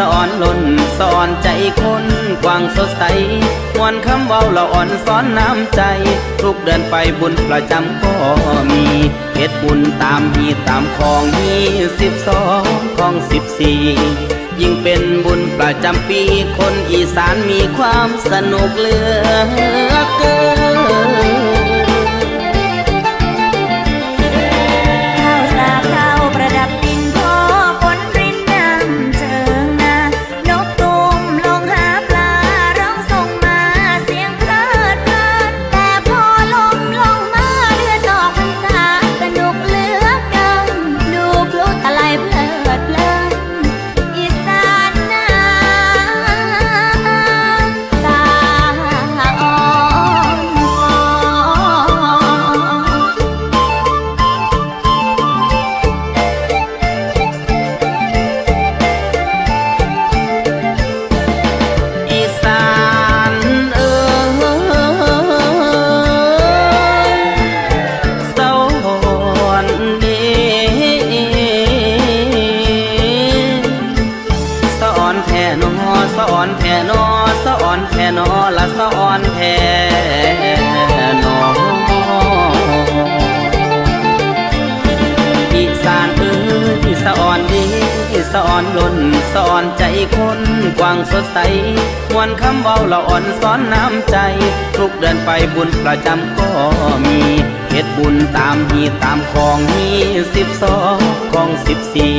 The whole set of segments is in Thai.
สอนล้นสอนใจคนกว้างสดใสมวนคำเว้าละอ่อนซ้อนน้ำใจ ทุกเดือนไปบุญประจำก็มีเฮ็ดบุญตามฮีตามของฮีสิบสองของสิบสี่ยิ่งเป็นบุญประจำปีคนอีสานมีความสนุกเหลือเกิน สะอ่อนแท่นอสะอ่อนแท่นอละสะอ่อนแท่นออีสานเอ้ยสะอ่อนดีสะอ่อนล้นสะอ่อนใจคนกว้างสดใสมวนคำเว้าละอ่อนซ้อนน้ำใจ ทุกเดือนไปบุญประจำก็มีเฮ็ดบุญตามฮีตามของฮีสิบสองของสิบสี่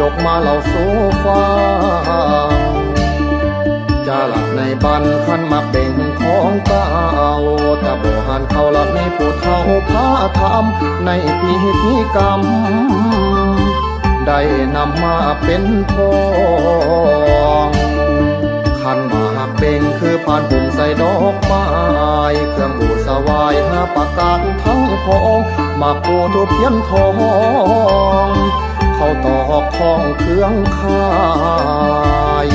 ยกมาเล่าสู่ฟังจาหลักในบันขันมาเป็นของเก่าแต่โบหันเขาหลักในผู้เฒ่าพาทำในพิธีกรรม ได้นำมาเป็นพองขันมากเบ่งคือผ่านบุ่มใส่ดอกไม้เครื่องบูสวายหาปากกาทั้งพองมาปูทุเทียนทอง เขาตอกทองเครื่องคาย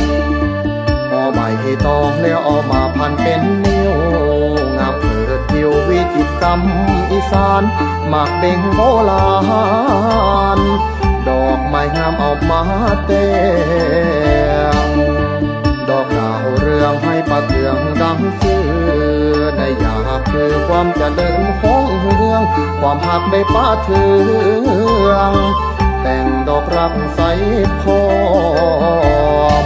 พอใบตองแล้วเออกมาพันเป็นนิ้วงามเผิดผิววิจิตรกรรมอีสานหมากเบ่งโบราณดอกไม้งามเอามาเต้งดอกดาวเรืองให้ประเทืองดังซื้อในอยากคือความเจะเดินห้องเรือง ความหักได้ป้าเทือง แต่งดอกรักใสพร้อม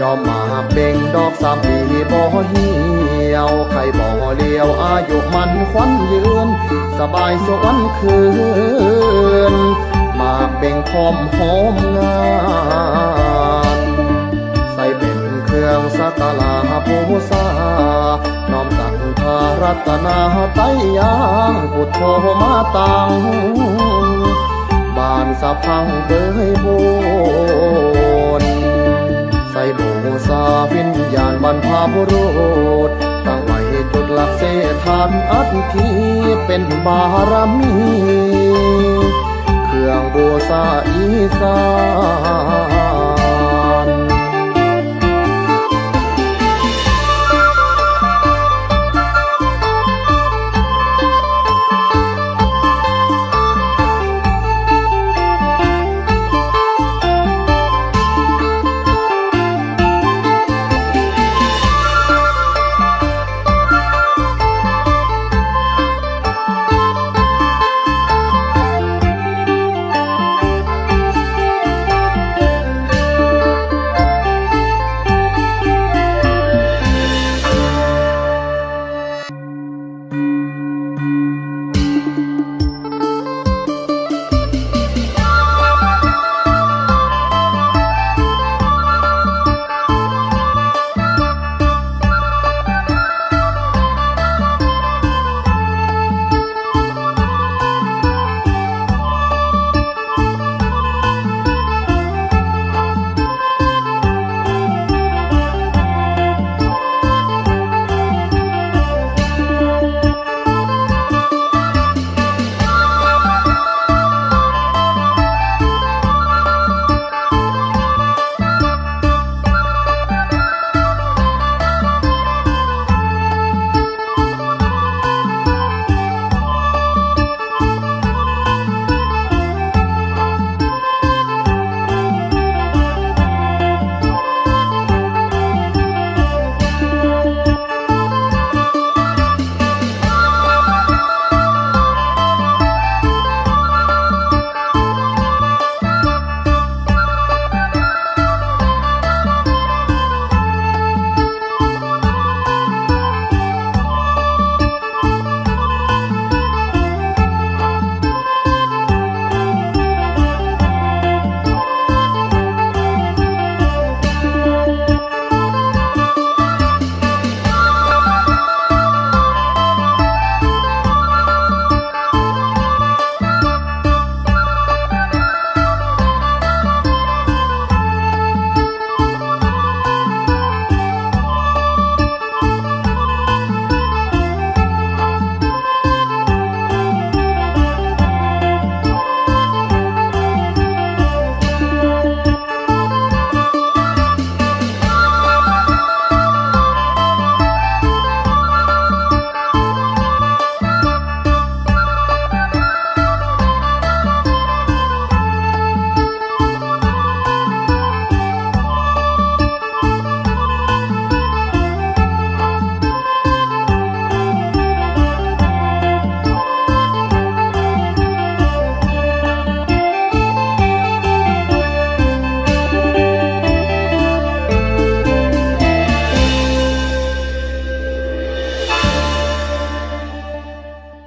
จอมมาเบ่งดอกสามปีบ่เหี่ยวใครบ่เลี้ยวอายุมันควันยืน สบายสวรรค์คืน มาเบ่งพร้อมหอมงานใส่เป็นเครื่องสักการะบูชาน้อมตักทารัตนาไตยางพุทโธมาตัง บานสะพังเบยโบนใส่บูสาวิญญาณบรรพบุรุษตั้งไว้จุดหลักเสถานอัฐีเป็นบารมี เครื่องบูชาอีสาน